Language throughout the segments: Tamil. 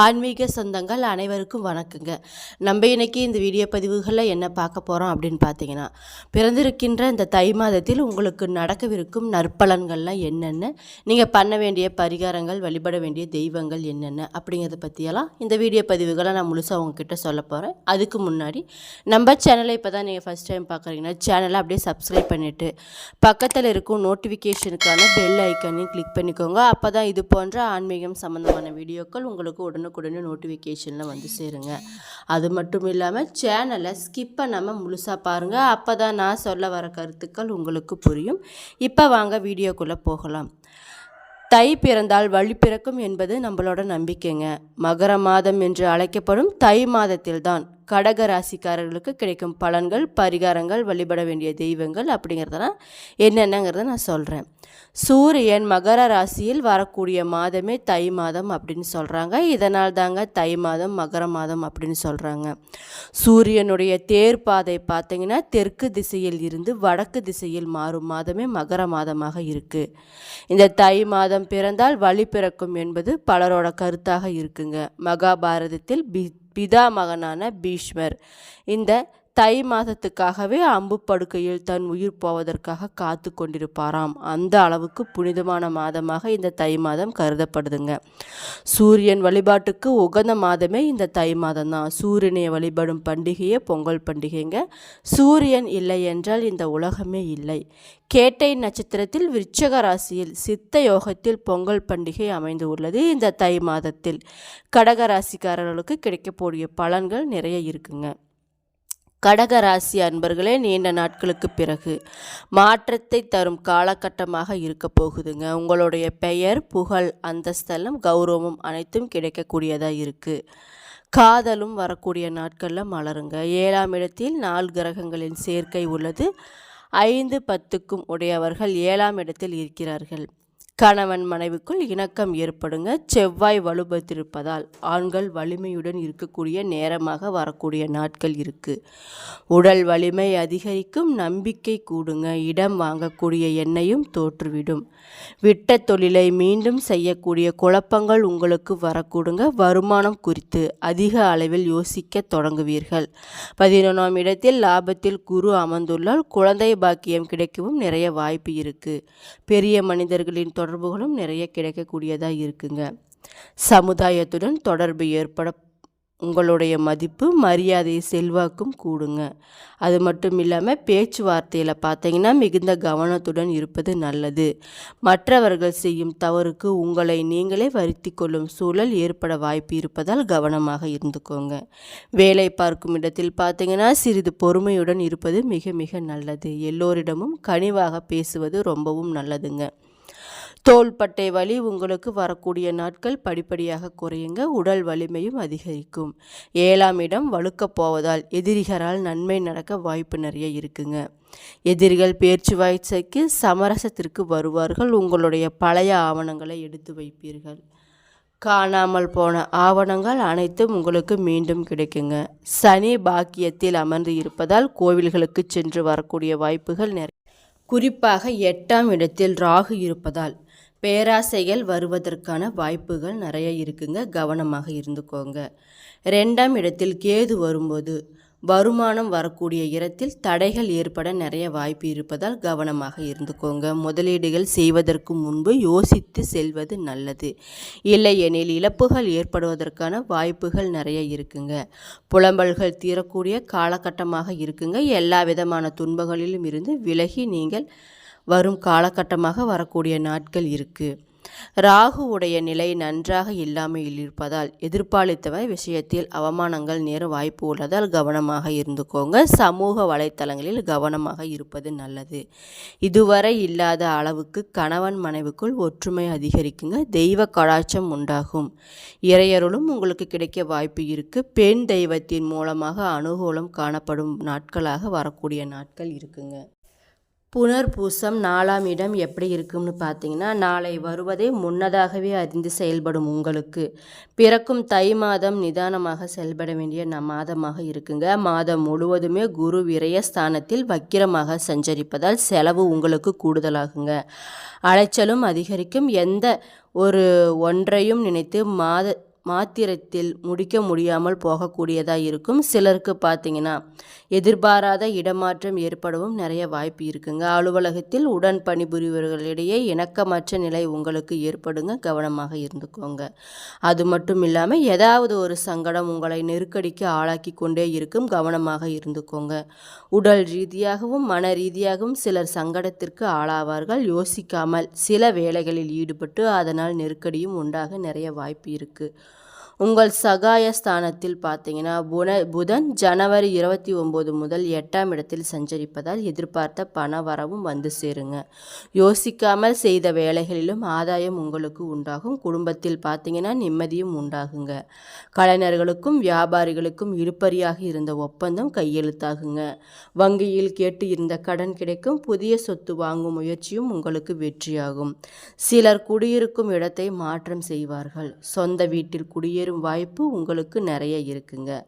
ஆன்மீக சொந்தங்கள் அனைவருக்கும் வணக்கங்க. நம்ம இன்னைக்கு இந்த வீடியோ பதிவுகளில் என்ன பார்க்க போகிறோம் அப்படின்னு பார்த்தீங்கன்னா பிறந்திருக்கின்ற இந்த தை மாதத்தில் உங்களுக்கு நடக்கவிருக்கும் நற்பலன்கள்லாம் என்னென்ன? நீங்கள் பண்ண வேண்டிய பரிகாரங்கள் வழிபட வேண்டிய தெய்வங்கள் என்னென்ன? அப்படிங்கிறத பற்றியெல்லாம் இந்த வீடியோ பதிவுகளை நான் முழுசாக உங்ககிட்ட சொல்ல போகிறேன் அதுக்கு முன்னாடி நம்ம சேனலை இப்போ தான் நீங்கள் ஃபஸ்ட் டைம் பார்க்குறீங்கன்னா சேனலை அப்படியே சப்ஸ்கிரைப் பண்ணிவிட்டு பக்கத்தில் இருக்கும் நோட்டிஃபிகேஷனுக்கான பெல் ஐக்கானையும் கிளிக் பண்ணிக்கோங்க. அப்போ தான் இது போன்ற ஆன்மீகம் சம்மந்தமான வீடியோக்கள் உங்களுக்கு உடனே உடனுக்குடனே நோட்டிஃபிகேஷனில் வந்து சேருங்க. அது மட்டும் இல்லாமல் சேனலை ஸ்கிப் பண்ணாமல் முழுசாக பாருங்கள் அப்போ தான் நான் சொல்ல வர கருத்துக்கள் உங்களுக்கு புரியும். இப்போ வாங்க வீடியோக்குள்ளே போகலாம். தை பிறந்தால் வழி பிறக்கும் என்பது நம்மளோட நம்பிக்கைங்க. மகர மாதம் என்று அழைக்கப்படும் தை மாதத்தில்தான் கடக ராசிக்காரர்களுக்கு கிடைக்கும் பலன்கள் பரிகாரங்கள் வழிபட வேண்டிய தெய்வங்கள் அப்படிங்கிறதெல்லாம் என்னென்னங்கிறத நான் சொல்கிறேன் சூரியன் மகர ராசியில் வரக்கூடிய மாதமே தை மாதம் அப்படின்னு சொல்கிறாங்க இதனால் தாங்க தை மாதம் மகர மாதம் அப்படின்னு சொல்கிறாங்க சூரியனுடைய தேர் பாதை பார்த்தீங்கன்னா தெற்கு திசையில் இருந்து வடக்கு திசையில் மாறும் மாதமே மகர மாதமாக இருக்குது இந்த தை மாதம் பிறந்தால் வழி பிறக்கும் என்பது பலரோட கருத்தாக இருக்குங்க. மகாபாரதத்தில் பி பிதாமகனான பீஷ்மர். இந்த தை மாதத்துக்காகவே அம்பு படுக்கையில் தன் உயிர் போவதற்காக காத்து கொண்டிருப்பாராம். அந்த அளவுக்கு புனிதமான மாதமாக இந்த தை மாதம் கருதப்படுதுங்க. சூரியன் வழிபாட்டுக்கு உகந்த மாதமே இந்த தை மாதம் தான் சூரியனை வழிபடும் பண்டிகையே பொங்கல் பண்டிகைங்க. சூரியன் இல்லை என்றால் இந்த உலகமே இல்லை. கேட்டை நட்சத்திரத்தில் விருச்சக ராசியில் சித்த யோகத்தில் பொங்கல் பண்டிகை அமைந்து உள்ளது இந்த தை மாதத்தில். கடக ராசிக்காரர்களுக்கு கிடைக்கக்கூடிய பலன்கள் நிறைய இருக்குங்க. கடக ராசி அன்பர்களே நீண்ட நாட்களுக்கு பிறகு மாற்றத்தை தரும் காலகட்டமாக இருக்க போகுதுங்க. உங்களுடைய பெயர் புகழ் அந்தஸ்தலம் கௌரவம் அனைத்தும் கிடைக்கக்கூடியதாக இருக்குது காதலும் வரக்கூடிய நாட்களில் மலருங்க. ஏழாம் இடத்தில் நாலு கிரகங்களின் சேர்க்கை உள்ளது. ஐந்து பத்துக்கும் உடையவர்கள் ஏழாம் இடத்தில் இருக்கிறார்கள். கணவன் மனைவிக்குள் இணக்கம் ஏற்படுங்க. செவ்வாய் வலுப்பத்திருப்பதால் ஆண்கள் வலிமையுடன் இருக்கக்கூடிய நேரமாக வரக்கூடிய நாட்கள் இருக்குது உடல் வலிமை அதிகரிக்கும் நம்பிக்கை கூடுங்க. இடம் வாங்கக்கூடிய எண்ணெயும் தோற்றுவிடும். விட்ட தொழிலை மீண்டும் செய்யக்கூடிய குழப்பங்கள் உங்களுக்கு வரக்கூடுங்க. வருமானம் குறித்து அதிக அளவில் யோசிக்க தொடங்குவீர்கள். பதினொன்றாம் இடத்தில் லாபத்தில் குரு அமர்ந்துள்ளால் குழந்தை பாக்கியம் கிடைக்கவும் நிறைய வாய்ப்பு இருக்குது பெரிய மனிதர்களின் தொடர்புகளும் நிறைய கிடைக்கக்கூடியதாக இருக்குங்க. சமுதாயத்துடன் தொடர்பு ஏற்பட உங்களுடைய மதிப்பு மரியாதை செல்வாக்கும் கூடுங்க. அது மட்டும் இல்லாமல் பேச்சுவார்த்தையில் பார்த்தீங்கன்னா மிகுந்த கவனத்துடன் இருப்பது நல்லது. மற்றவர்கள் செய்யும் தவறுக்கு உங்களை நீங்களே வருத்தி கொள்ளும் சூழல் ஏற்பட வாய்ப்பு இருப்பதால் கவனமாக இருந்துக்கோங்க. வேலை பார்க்கும் இடத்தில் பார்த்தீங்கன்னா சிறிது பொறுமையுடன் இருப்பது மிக மிக நல்லது. எல்லோரிடமும் கனிவாக பேசுவது ரொம்பவும் நல்லதுங்க. தோள்பட்டை வலி உங்களுக்கு வரக்கூடிய நாட்கள் படிப்படியாக குறையுங்க. உடல் வலிமையும் அதிகரிக்கும். ஏழாம் இடம் வலுக்கப் போவதால் எதிரிகளால் நன்மை நடக்க வாய்ப்பு நிறைய இருக்குங்க. எதிரிகள் பேச்சுவாய்ச்சைக்கு சமரசத்திற்கு வருவார்கள். உங்களுடைய பழைய ஆவணங்களை எடுத்து வைப்பீர்கள். காணாமல் போன ஆவணங்கள் அனைத்தும் உங்களுக்கு மீண்டும் கிடைக்குங்க. சனி பாக்கியத்தில் அமர்ந்து இருப்பதால் கோவில்களுக்கு சென்று வரக்கூடிய வாய்ப்புகள் நிறைய. குறிப்பாக எட்டாம் இடத்தில் ராகு இருப்பதால் பேராசைகள் வருவதற்கான வாய்ப்புகள் நிறைய இருக்குங்க. கவனமாக இருந்துக்கோங்க. ரெண்டாம் இடத்தில் கேது வரும்போது வருமானம் வரக்கூடிய இடத்தில் தடைகள் ஏற்பட நிறைய வாய்ப்பு இருப்பதால் கவனமாக இருந்துக்கோங்க. முதலீடுகள் செய்வதற்கு முன்பு யோசித்து செல்வது நல்லது. இல்லையெனில் இழப்புகள் ஏற்படுவதற்கான வாய்ப்புகள் நிறைய இருக்குங்க. புலம்பல்கள் தீரக்கூடிய காலகட்டமாக இருக்குங்க. எல்லா விதமான துன்பங்களிலும் இருந்து விலகி நீங்கள் வரும் காலகட்டமாக வரக்கூடிய நாட்கள் இருக்குது ராகுவுடைய நிலை நன்றாக இல்லாமல் இருப்பதால் எதிர்பாலித்தவை விஷயத்தில் அவமானங்கள் நேர வாய்ப்பு உள்ளதால் கவனமாக இருந்துக்கோங்க. சமூக வலைத்தளங்களில் கவனமாக இருப்பது நல்லது. இதுவரை இல்லாத அளவுக்கு கணவன் மனைவிக்குள் ஒற்றுமை அதிகரிக்குங்க. தெய்வ கடாட்சம் உண்டாகும். இறையருளும் உங்களுக்கு கிடைக்க வாய்ப்பு இருக்குது பெண் தெய்வத்தின் மூலமாக அனுகூலம் காணப்படும் நாட்களாக வரக்கூடிய நாட்கள் இருக்குங்க. புனர்பூசம் நாலாம் இடம் எப்படி இருக்கும்னு பார்த்தீங்கன்னா நாளை வருவதை முன்னதாகவே அறிந்து செயல்படும் உங்களுக்கு. பிறக்கும் தை மாதம் நிதானமாக செயல்பட வேண்டிய ந மாதமாக இருக்குங்க. மாதம் முழுவதுமே குரு விரயஸ்தானத்தில் வக்கிரமாக சஞ்சரிப்பதால் செலவு உங்களுக்கு கூடுதலாகுங்க. அலைச்சலும் அதிகரிக்கும். எந்த ஒரு ஒன்றையும் நினைத்து மாத மாத்திரத்தில் முடிக்க முடியாமல் போகக்கூடியதாக இருக்கும். சிலருக்கு பார்த்தீங்கன்னா எதிர்பாராத இடமாற்றம் ஏற்படவும் நிறைய வாய்ப்பு இருக்குங்க. அலுவலகத்தில் உடன் பணிபுரிவர்களிடையே இணக்கமற்ற நிலை உங்களுக்கு ஏற்படுங்க. கவனமாக இருந்துக்கோங்க. அது மட்டும் இல்லாமல் ஏதாவது ஒரு சங்கடம் உங்களை நெருக்கடிக்கு ஆளாக்கி கொண்டே இருக்கும். கவனமாக இருந்துக்கோங்க. உடல் ரீதியாகவும் மன ரீதியாகவும் சிலர் சங்கடத்திற்கு ஆளாவார்கள். யோசிக்காமல் சில வேலைகளில் ஈடுபட்டு அதனால் நெருக்கடியும் உண்டாக நிறைய வாய்ப்பு இருக்குது உங்கள் சகாய ஸ்தானத்தில் பார்த்தீங்கன்னா புன புதன் ஜனவரி இருபத்தி ஒம்பது முதல் எட்டாம் இடத்தில் சஞ்சரிப்பதால் எதிர்பார்த்த பண வரவும் வந்து சேருங்க. யோசிக்காமல் செய்த வேலைகளிலும் ஆதாயம் உங்களுக்கு உண்டாகும். குடும்பத்தில் பார்த்தீங்கன்னா நிம்மதியும் உண்டாகுங்க. கலைஞர்களுக்கும் வியாபாரிகளுக்கும் இழுப்பறியாக இருந்த ஒப்பந்தம் கையெழுத்தாகுங்க. வங்கியில் கேட்டு இருந்த கடன் கிடைக்கும். புதிய சொத்து வாங்கும் முயற்சியும் உங்களுக்கு வெற்றியாகும். சிலர் குடியிருக்கும் இடத்தை மாற்றம் செய்வார்கள். சொந்த வீட்டில் குடியேறும் வாய்ப்பு உங்களுக்கு நிறைய இருக்குங்க.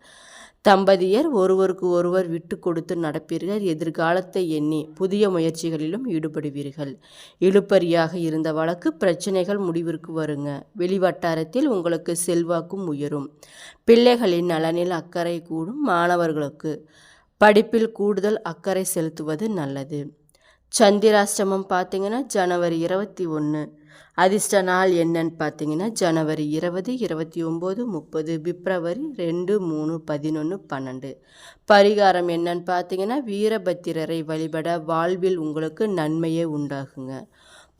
தம்பதியர் ஒருவருக்கு ஒருவர் விட்டு கொடுத்து நடப்பீர்கள். எதிர்காலத்தை எண்ணி புதிய முயற்சிகளிலும் ஈடுபடுவீர்கள். இழுப்பறியாக இருந்த வழக்கு பிரச்சனைகள் முடிவிற்கு வருங்க. வெளிவட்டாரத்தில் உங்களுக்கு செல்வாக்கும் உயரும். பிள்ளைகளின் நலனில் அக்கறை கூடும் மாணவர்களுக்கு. படிப்பில் கூடுதல் அக்கறை செலுத்துவது நல்லது. சந்திராஷ்டமம் பார்த்தீங்கன்னா ஜனவரி இருபத்தி ஒன்று அதிர்ஷ்ட நாள் என்னன்னு பார்த்தீங்கன்னா ஜனவரி இருபது இருபத்தி ஒம்பது முப்பது பிப்ரவரி ரெண்டு மூணு பதினொன்று பன்னெண்டு. பரிகாரம் என்னன்னு பார்த்தீங்கன்னா வீரபத்திரரை வழிபட வாழ்வில் உங்களுக்கு நன்மையே உண்டாகுங்க.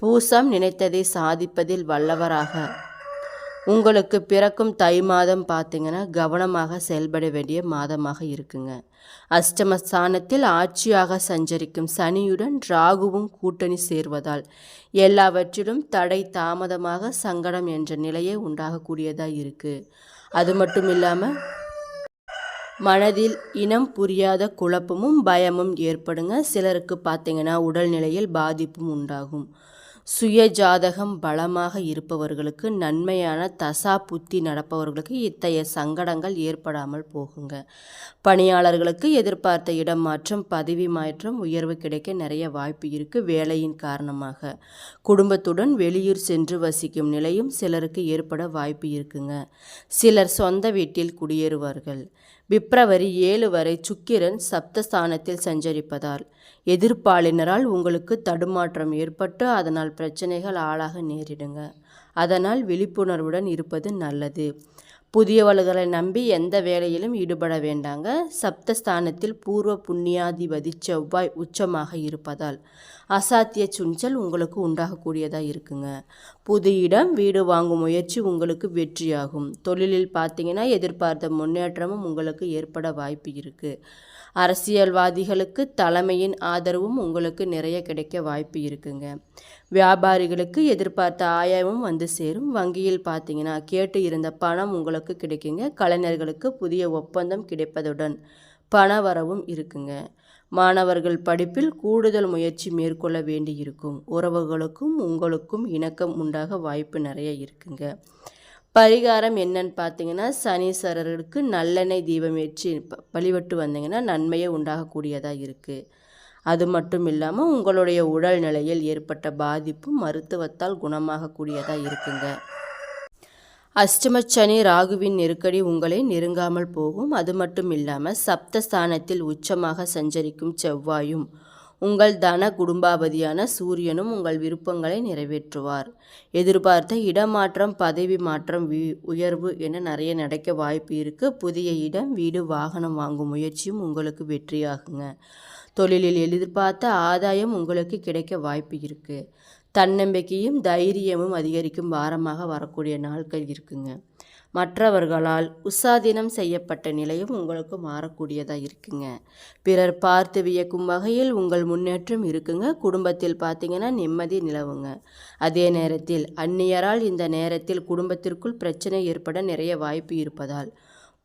பூசம் நினைத்ததை சாதிப்பதில் வல்லவராக உங்களுக்கு பிறக்கும் தை மாதம் பார்த்தீங்கன்னா கவனமாக செயல்பட வேண்டிய மாதமாக இருக்குங்க. அஷ்டமஸ்தானத்தில் ஆட்சியாக சஞ்சரிக்கும் சனியுடன் ராகுவும் கூட்டணி சேர்வதால் எல்லாவற்றிலும் தடை தாமதமாக சங்கடம் என்ற நிலையே உண்டாகக்கூடியதாக இருக்குது அது மட்டும் இல்லாமல் மனதில் இனம் புரியாத குழப்பமும் பயமும் ஏற்படுங்க. சிலருக்கு பார்த்தீங்கன்னா உடல்நிலையில் பாதிப்பும் உண்டாகும். சுய ஜாதகம் பலமாக இருப்பவர்களுக்கு நன்மையான தசா புத்தி நடப்பவர்களுக்கு இத்தகைய சங்கடங்கள் ஏற்படாமல் போகுங்க. பணியாளர்களுக்கு எதிர்பார்த்த இடம் மாற்றம் பதவி மாற்றம் உயர்வு கிடைக்க நிறைய வாய்ப்பு இருக்குது வேலையின் காரணமாக. குடும்பத்துடன் வெளியூர் சென்று வசிக்கும் நிலையும் சிலருக்கு ஏற்பட வாய்ப்பு இருக்குங்க. சிலர் சொந்த வீட்டில் குடியேறுவார்கள். பிப்ரவரி ஏழு வரை சுக்கிரன் சப்தஸ்தானத்தில் சஞ்சரிப்பதால் எதிர்ப்பாளினரால் உங்களுக்கு தடுமாற்றம் ஏற்பட்டு அதனால் பிரச்சனைகள் ஆளாக நேரிடுங்க. அதனால் விழிப்புணர்வுடன் இருப்பது நல்லது. புதியவர்களை நம்பி எந்த வேலையிலும் ஈடுபட வேண்டாங்க. சப்தஸ்தானத்தில் பூர்வ புண்ணியாதிபதி செவ்வாய் உச்சமாக இருப்பதால் அசாத்திய சுஞ்சல் உங்களுக்கு உண்டாகக்கூடியதாக இருக்குங்க. புது இடம் வீடு வாங்கும் முயற்சி உங்களுக்கு வெற்றியாகும். தொழிலில் பார்த்தீங்கன்னா எதிர்பார்த்த முன்னேற்றமும் உங்களுக்கு ஏற்பட வாய்ப்பு இருக்குது அரசியல்வாதிகளுக்கு தலைமையின் ஆதரவும் உங்களுக்கு நிறைய கிடைக்க வாய்ப்பு இருக்குங்க. வியாபாரிகளுக்கு எதிர்பார்த்த ஆயமும் வந்து சேரும். வங்கியில் பார்த்தீங்கன்னா கேட்டு இருந்த பணம் உங்களுக்கு கிடைக்குங்க. கலைஞர்களுக்கு புதிய ஒப்பந்தம் கிடைப்பதுடன் பண வரவும் இருக்குங்க. மாணவர்கள் படிப்பில் கூடுதல் முயற்சி மேற்கொள்ள வேண்டியிருக்கும். உறவுகளுக்கும் உங்களுக்கும் இணக்கம் உண்டாக வாய்ப்பு நிறைய இருக்குங்க. பரிகாரம் என்னன்னு பார்த்தீங்கன்னா சனீஸ்வரருக்கு நல்லெண்ணெய் தீபம் ஏற்றி ப- வழிபட்டு வந்தீங்கன்னா நன்மையே உண்டாகக்கூடியதாக இருக்குது அது மட்டும் இல்லாமல் உங்களுடைய உடல் நிலையில் ஏற்பட்ட பாதிப்பு மருத்துவத்தால் குணமாகக்கூடியதாக இருக்குங்க. அஷ்டமச்சனி ராகுவின் நெருக்கடி உங்களை நெருங்காமல் போகும். அது மட்டும் இல்லாமல் சப்தஸ்தானத்தில் உச்சமாக சஞ்சரிக்கும் செவ்வாயும் உங்கள் தன குடும்பாபதியான சூரியனும் உங்கள் விருப்பங்களை நிறைவேற்றுவார். எதிர்பார்த்த இடமாற்றம் பதவி மாற்றம் உயர்வு என நிறைய நடக்க வாய்ப்பு இருக்குது புதிய இடம் வீடு வாகனம் வாங்கும் முயற்சியும் உங்களுக்கு வெற்றியாகுங்க. தொழிலில் எதிர்பார்த்த ஆதாயம் உங்களுக்கு கிடைக்க வாய்ப்பு இருக்குது தன்னம்பிக்கையும் தைரியமும் அதிகரிக்கும் வாரமாக வரக்கூடிய நாட்கள் இருக்குங்க. மற்றவர்களால் உசாதீனம் செய்யப்பட்ட நிலையும் உங்களுக்கு மாறக்கூடியதாக இருக்குங்க. பிறர் பார்த்து வியக்கும் வகையில் உங்கள் முன்னேற்றம் இருக்குங்க. குடும்பத்தில் பார்த்தீங்கன்னா நிம்மதி நிலவுங்க. அதே நேரத்தில் அந்நியரால் இந்த நேரத்தில் குடும்பத்திற்குள் பிரச்சனை ஏற்பட நிறைய வாய்ப்பு இருப்பதால்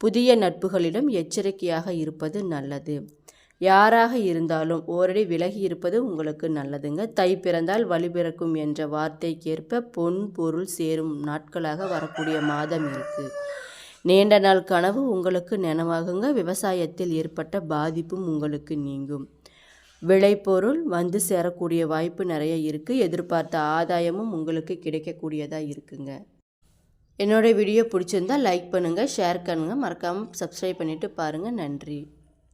புதிய நட்புகளிடம் எச்சரிக்கையாக இருப்பது நல்லது. யாராக இருந்தாலும் ஓரடி விலகி இருப்பது உங்களுக்கு நல்லதுங்க. தை பிறந்தால் வழி பிறக்கும் என்ற வார்த்தைக்கேற்ப பொன் பொருள் சேரும் நாட்களாக வரக்கூடிய மாதம் இருக்கு. நீண்ட நாள் கனவு உங்களுக்கு நினைவாகுங்க. விவசாயத்தில் ஏற்பட்ட பாதிப்பும் உங்களுக்கு நீங்கும். விளைபொருள் வந்து சேரக்கூடிய வாய்ப்பு நிறைய இருக்குது எதிர்பார்த்த ஆதாயமும் உங்களுக்கு கிடைக்கக்கூடியதாக இருக்குங்க. என்னோடய வீடியோ பிடிச்சிருந்தா லைக் பண்ணுங்கள் ஷேர் பண்ணுங்கள் மறக்காமல் சப்ஸ்கிரைப் பண்ணிவிட்டு பாருங்கள் நன்றி.